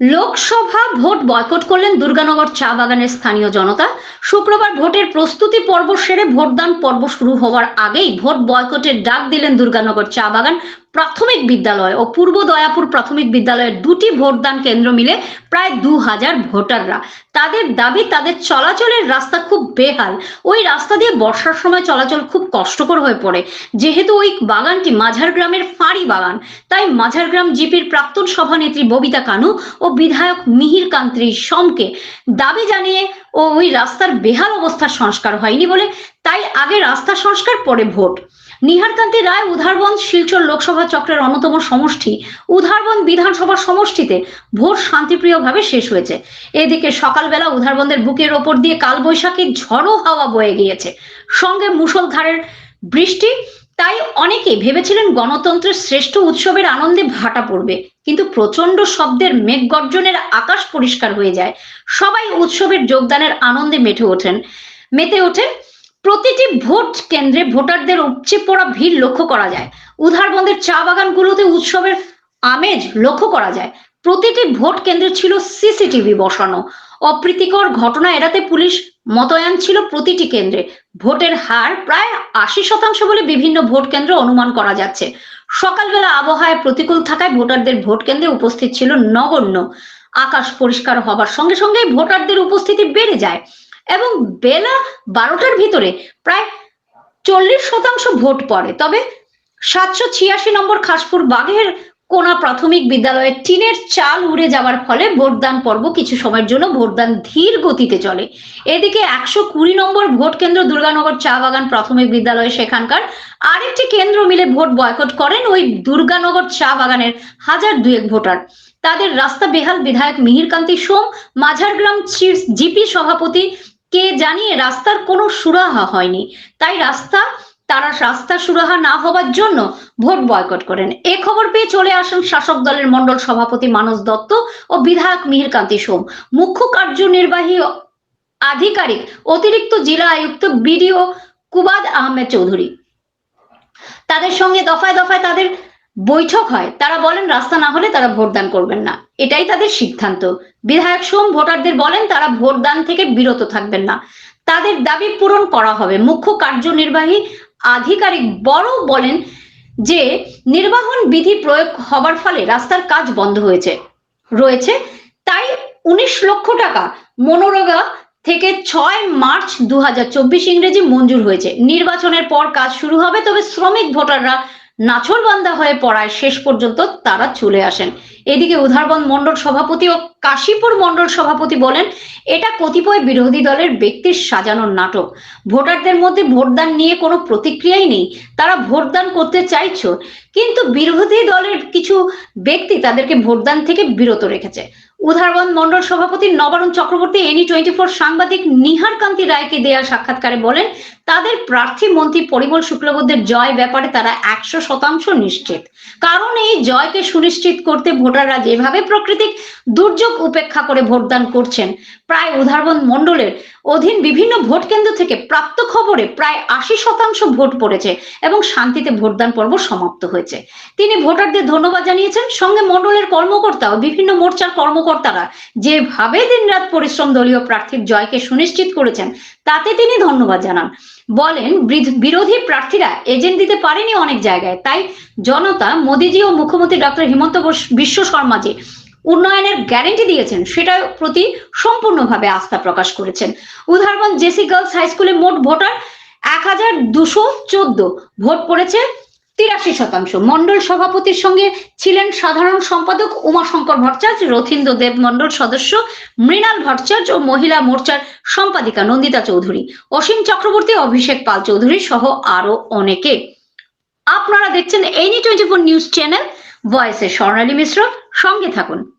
Lok Sabha vote boycott করলেন দুর্গানগর চা বাগানের স্থানীয় জনতা। শুক্রবার ভোটের প্রস্তুতি পর্ব সেরে ভোটদান পর্ব শুরু হওয়ার আগেই ভোট বয়কটের ডাক দিলেন দুর্গানগর চা বাগান। প্রাথমিক বিদ্যালয় ও পূর্ব দয়াপুর প্রাথমিক বিদ্যালয়ের দুটি ভোটদান কেন্দ্র মিলে প্রায় দু হাজার ভোটাররা। তাদের দাবি, তাদের চলাচলের রাস্তা খুব বেহাল। ওই রাস্তা দিয়ে বর্ষার সময় চলাচল খুব কষ্টকর হয়ে পড়ে। যেহেতু ওই বাগানটি মাঝার গ্রামের ফাঁড়ি বাগান, তাই মাঝারগ্রাম জিপির প্রাক্তন সভানেত্রী ববিতা কানু ও বিধায়ক মিহির কান্ত্রী সমকে দাবি জানিয়ে, ও, ওই রাস্তার বেহাল অবস্থার সংস্কার হয়নি বলে, তাই আগে রাস্তা সংস্কার, পরে ভোট। নিহারকান্তি রায় উধারবন্দ শিলচর লোকসভা চক্রের অন্যতম সমষ্টি। উধারবন্দ বিধানসভা সমষ্টিতে ভোট শান্তিপ্রিয়ভাবে শেষ হয়েছে। এদিকে সকালবেলা উধারবন্দের বুকের ওপর দিয়ে কালবৈশাখীর ঝড়ো হাওয়া বয়ে গিয়েছে। সঙ্গে মুষলধারের বৃষ্টি, তাই অনেকে ভেবেছিলেন গণতন্ত্রের শ্রেষ্ঠ উৎসবের আনন্দে ভাটা পড়বে। কিন্তু প্রচণ্ড শব্দের মেঘ গর্জনের আকাশ পরিষ্কার হয়ে যায়। সবাই উৎসবের যোগদানের আনন্দে মেতে ওঠেন। মেতে ওঠেন প্রতিটি ভোট কেন্দ্রে ভোটারদের উপচে পড়া ভিড় লক্ষ্য করা যায়। উধারবন্দের চা বাগানগুলোতে উৎসবের আমেজ লক্ষ্য করা যায়। প্রতিটি ভোট কেন্দ্রে ছিল সিসিটিভি বসানো। অপ্রীতিকর ঘটনা এড়াতে পুলিশ মোতায়েন ছিল প্রতিটি কেন্দ্রে। ভোটের হার প্রায় আশি শতাংশ বলে বিভিন্ন ভোট কেন্দ্র অনুমান করা যাচ্ছে। সকালবেলা আবহাওয়ায় প্রতিকূল থাকায় ভোটারদের ভোট কেন্দ্রে উপস্থিত ছিল নগণ্য। আকাশ পরিষ্কার হবার সঙ্গে সঙ্গে ভোটারদের উপস্থিতি বেড়ে যায়। এবং বেলা বারোটার ভিতরে প্রায় চল্লিশ শতাংশ ভোট পড়ে। তবে সাতশো ছিয়াশি নম্বর খাসপুর বাঘের কোনা প্রাথমিক বিদ্যালয়ে টিনের চাল উড়ে যাওয়ার ফলে ভোটদান পর্ব কিছু সময়ের জন্য ভোটদান ধীর গতিতে চলে। এদিকে একশো কুড়ি নম্বর ভোট কেন্দ্র দুর্গানগর চা বাগান প্রাথমিক বিদ্যালয়ে সেখানকার আরেকটি কেন্দ্র মিলে ভোট বয়কট করেন ওই দুর্গানগর চা বাগানের হাজার দুয়েক ভোটার। তাদের রাস্তা বেহাল বিধায়ক মিহিরকান্তি সোম, মাঝারগ্রাম জিপি সভাপতি কে জানিয়ে রাস্তার কোনো সুরাহা হয়নি। তাই রাস্তা, তারা রাস্তা সুরাহা না হবার জন্য ভোট বয়কট করেন। এ খবর পেয়ে চলে আসেন শাসক দলের মন্ডল সভাপতি মানস দত্ত ও বিধায়ক মিহিরকান্তি সোম। মুখ্য কার্যনির্বাহী আধিকারিক অতিরিক্ত জেলা আয়ুক্ত বিডিও কুবাদ আহমেদ চৌধুরী। তাদের সঙ্গে দফায় দফায় তাদের বৈঠক হয়। তারা বলেন, রাস্তা না হলে তারা ভোটদান করবেন না। এটাই তাদের সিদ্ধান্ত। বিধায়ক সোম ভোটারদের বলেন, তারা ভোটদান থেকে বিরত থাকবেন না। তাদের দাবি পূরণ করা হবে। মুখ্য কার্যনির্বাহী আধিকারিক বড় বলেন যে, নির্বাহন বিধি প্রয়োগ হবার ফলে রাস্তার কাজ বন্ধ হয়েছে, রয়েছে। তাই উনিশ লক্ষ টাকা মনোরোগা থেকে ছয় মার্চ দু হাজার চব্বিশ ইংরেজি মঞ্জুর হয়েছে। নির্বাচনের পর কাজ শুরু হবে, তবে শ্রমিক ভোটাররা নাছরবান্দা হয়ে পড়ায় শেষ পর্যন্ত তারা চলে আসেন। এদিকে উধারবন্দ মন্ডল সভাপতি ও কাশীপুর মন্ডল সভাপতি বলেন, এটা কতিপয় বিরোধী দলের ব্যক্তির সাজানোর নাটক। ভোটারদের মধ্যে ভোটদান নিয়ে কোনো প্রতিক্রিয়াই নেই। তারা ভোটদান করতে চাইছো, কিন্তু বিরোধী দলের কিছু ব্যক্তি তাদেরকে ভোটদান থেকে বিরত রেখেছে। উধারবন্দ মন্ডল সভাপতি Nabarun Chakraborty any twenty four সাংবাদিক নিহার কান্তি রায়কে দেয়া সাক্ষাৎকারে বলেন তাদের প্রার্থী মন্ত্রী পরিমল শুক্লবদ্ধের জয় ব্যাপারে তারা একশো শতাংশ নিশ্চিত। কারণ এই জয়কে সুনিশ্চিত করতে ভোটাররা যেভাবে প্রকৃতিক দুর্যোগ উপেক্ষা করে ভোটদান করছেন, প্রায় উদাহরণ মণ্ডলের অধীন বিভিন্ন ভোট কেন্দ্র থেকে প্রাপ্ত খবরে প্রায় আশি শতাংশ ভোট পড়েছে এবং শান্তিতে ভোটদান পর্ব সমাপ্ত হয়েছে। তিনি ভোটারদের ধন্যবাদ জানিয়েছেন, সঙ্গে মণ্ডলের কর্মকর্তা ও বিভিন্ন মোর্চার কর্মকর্তারা যেভাবে দিনরাত পরিশ্রম দলীয় প্রার্থীর জয়কে সুনিশ্চিত করেছেন, তাতে তিনি ধন্যবাদ জানান। বলেন, বিরোধী প্রার্থীরা এজেন্ট দিতে পারেনি অনেক জায়গায়। তাই জনতা, মোদিজি ও মুখ্যমন্ত্রী ডক্টর হিমন্ত বিশ্ব শর্মা যে উন্নয়নের গ্যারেন্টি দিয়েছেন, সেটার প্রতি সম্পূর্ণভাবে আস্থা প্রকাশ করেছেন। উদাহরণ, জেসি গার্লস হাই স্কুলে মোট ভোটার এক হাজার দুশো চোদ্দ। ভোট পড়েছে তিরাশি শতাংশ। মন্ডল সভাপতির সঙ্গে ছিলেন সাধারণ সম্পাদক উমাশঙ্কর ভট্টাচার্য, রথীন্দ্র দেব মন্ডল সদস্য মৃণাল ভট্টাচার্য ও মহিলা মোর্চার সম্পাদিকা নন্দিতা চৌধুরী। অসীম চক্রবর্তী, অভিষেক পাল চৌধুরী সহ আরও অনেকে। আপনারা দেখছেন any twenty four news channel, ভয়েসের স্বর্ণালী মিশ্র। সঙ্গে থাকুন।